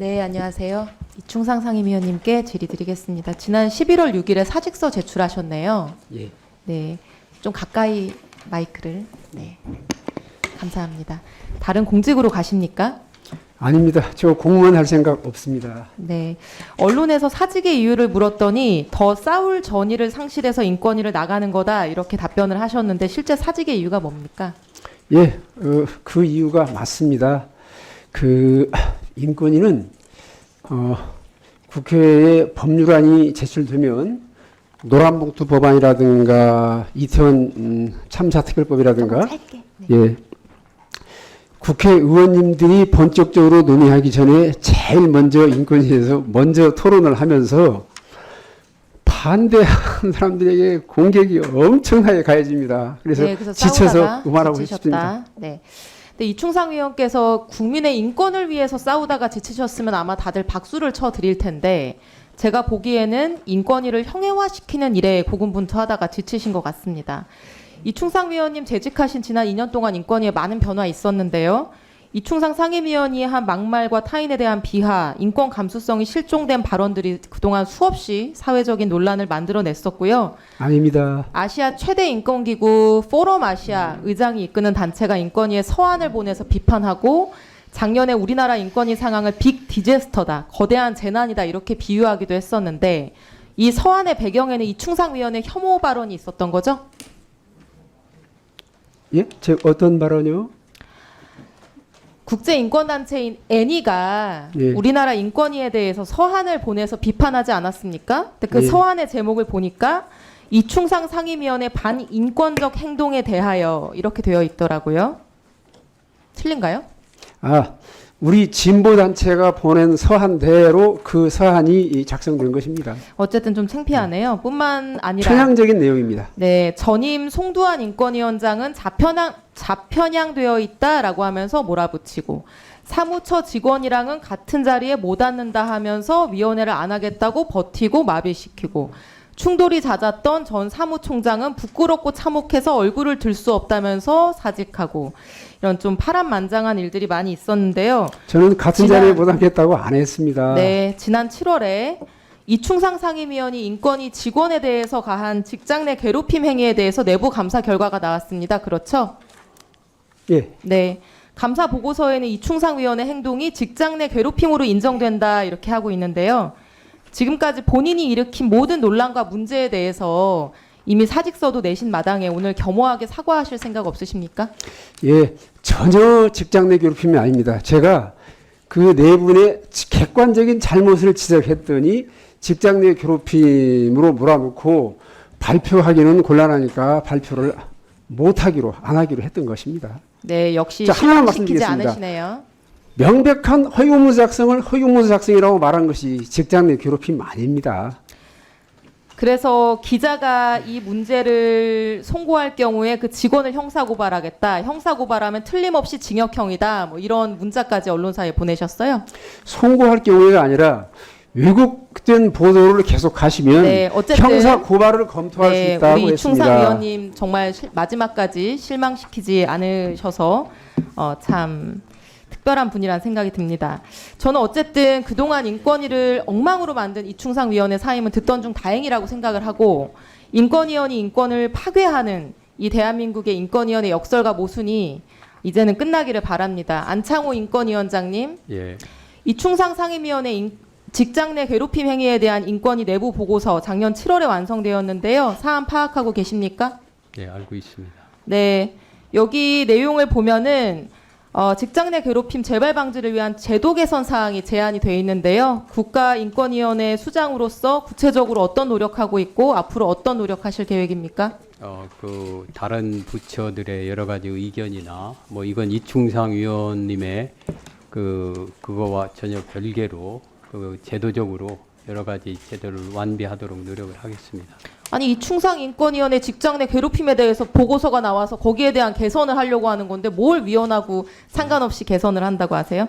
네, 안녕하세요. 이충상 상임위원님께 질의드리겠습니다. 지난 11월 6일에 사직서 제출하셨네요. 예. 네, 좀 가까이 마이크를. 네, 감사합니다. 다른 공직으로 가십니까? 아닙니다. 저 공무원 할 생각 없습니다. 네, 언론에서 사직의 이유를 물었더니 더 싸울 전의를 상실해서 인권위를 나가는 거다 이렇게 답변을 하셨는데 실제 사직의 이유가 뭡니까? 예, 어, 그 이유가 맞습니다. 그 인권위는 어, 국회에 법률안이 제출되면 노란봉투 법안이라든가 이태원 음, 참사 특별법이라든가 짧게. 네. 예. 국회의원님들이 본격적으로 논의하기 전에 제일 먼저 인권위에서 먼저 토론을 하면서 반대하는 사람들에게 공격이 엄청나게 가해집니다. 그래서, 네, 그래서 지쳐서 지치셨다. 싶습니다. 네. 근데 이충상 위원께서 국민의 인권을 위해서 싸우다가 지치셨으면 아마 다들 박수를 쳐 드릴 텐데 제가 보기에는 인권위를 형해화시키는 일에 고군분투하다가 지치신 것 같습니다. 이충상 위원님 재직하신 지난 2년 동안 인권위에 많은 변화 있었는데요. 이충상 상임위원이 한 막말과 타인에 대한 비하, 인권 감수성이 실종된 발언들이 그동안 수없이 사회적인 논란을 만들어냈었고요. 아닙니다. 아시아 최대 인권기구 포럼 아시아 의장이 이끄는 단체가 인권위에 서한을 보내서 비판하고 작년에 우리나라 인권위 상황을 빅 디제스터다, 거대한 재난이다 이렇게 비유하기도 했었는데 이 서한의 배경에는 이충상 위원의 혐오 발언이 있었던 거죠? 예? 제 어떤 발언이요? 국제 인권 단체인 애니가 예. 우리나라 인권위에 대해서 서한을 보내서 비판하지 않았습니까? 근데 그 예. 서한의 제목을 보니까 이충상 상임위원의 반인권적 행동에 대하여 이렇게 되어 있더라고요. 틀린가요? 아, 우리 진보 단체가 보낸 서한대로 그 서한이 이 작성된 것입니다. 어쨌든 좀 창피하네요. 뿐만 아니라 편향적인 내용입니다. 네 전임 송두환 인권위원장은 자편향 자편향되어 있다라고 하면서 몰아붙이고 사무처 직원이랑은 같은 자리에 못 앉는다 하면서 위원회를 안 하겠다고 버티고 마비시키고 충돌이 잦았던 전 사무총장은 부끄럽고 참혹해서 얼굴을 들 수 없다면서 사직하고 이런 좀 파란만장한 일들이 많이 있었는데요. 저는 같은 지난- 자리에 못 앉겠다고 안 했습니다. 네, 지난 7월에 이충상 상임위원이 인권위 직원에 대해서 가한 직장 내 괴롭힘 행위에 대해서 내부 감사 결과가 나왔습니다. 그렇죠? 예, 네. 감사 보고서에는 이충상 위원의 행동이 직장 내 괴롭힘으로 인정된다 이렇게 하고 있는데요. 지금까지 본인이 일으킨 모든 논란과 문제에 대해서 이미 사직서도 내신 마당에 오늘 겸허하게 사과하실 생각 없으십니까? 예, 전혀 직장 내 괴롭힘이 아닙니다. 제가 그 네 분의 객관적인 잘못을 지적했더니 직장 내 괴롭힘으로 몰아놓고 발표하기는 곤란하니까 발표를 못하기로 안 하기로 했던 것입니다. 네, 역시 자, 하나만 실망시키지 말씀드리겠습니다. 않으시네요. 명백한 허위문서 작성을 허위문서 작성이라고 말한 것이 직장 내 괴롭힘 아닙니다. 그래서 기자가 이 문제를 송고할 경우에 그 직원을 형사고발하겠다. 형사고발하면 틀림없이 징역형이다. 뭐 이런 문자까지 언론사에 보내셨어요. 송고할 경우가 아니라 왜곡된 보도를 계속 하시면 네, 어쨌든 형사 고발을 검토할 수 네, 있다고 우리 했습니다. 이충상 위원님 정말 실- 마지막까지 실망시키지 않으셔서 어, 참 특별한 분이라는 생각이 듭니다. 저는 어쨌든 그동안 인권위를 엉망으로 만든 이충상 위원의 사임은 듣던 중 다행이라고 생각을 하고 인권위원이 인권을 파괴하는 이 대한민국의 인권위원회 역설과 모순이 이제는 끝나기를 바랍니다. 안창호 인권위원장님, 예, 이충상 상임위원회 인- 직장 내 괴롭힘 행위에 대한 인권위 내부 보고서 작년 7월에 완성되었는데요. 사안 파악하고 계십니까? 예, 알고 있습니다. 네. 여기 내용을 보면은 어, 직장 내 괴롭힘 재발 방지를 위한 제도 개선 사항이 제안이 돼 있는데요. 국가인권위원회 수장으로서 구체적으로 어떤 노력하고 있고 앞으로 어떤 노력하실 계획입니까? 어, 그 다른 부처들의 여러 가지 의견이나 뭐 이건 이충상 위원님의 그 그거와 전혀 별개로 그 제도적으로 여러 가지 제도를 완비하도록 노력을 하겠습니다. 아니 이 충상 인권위원회 직장 내 괴롭힘에 대해서 보고서가 나와서 거기에 대한 개선을 하려고 하는 건데 뭘 위원하고 상관없이 개선을 한다고 하세요?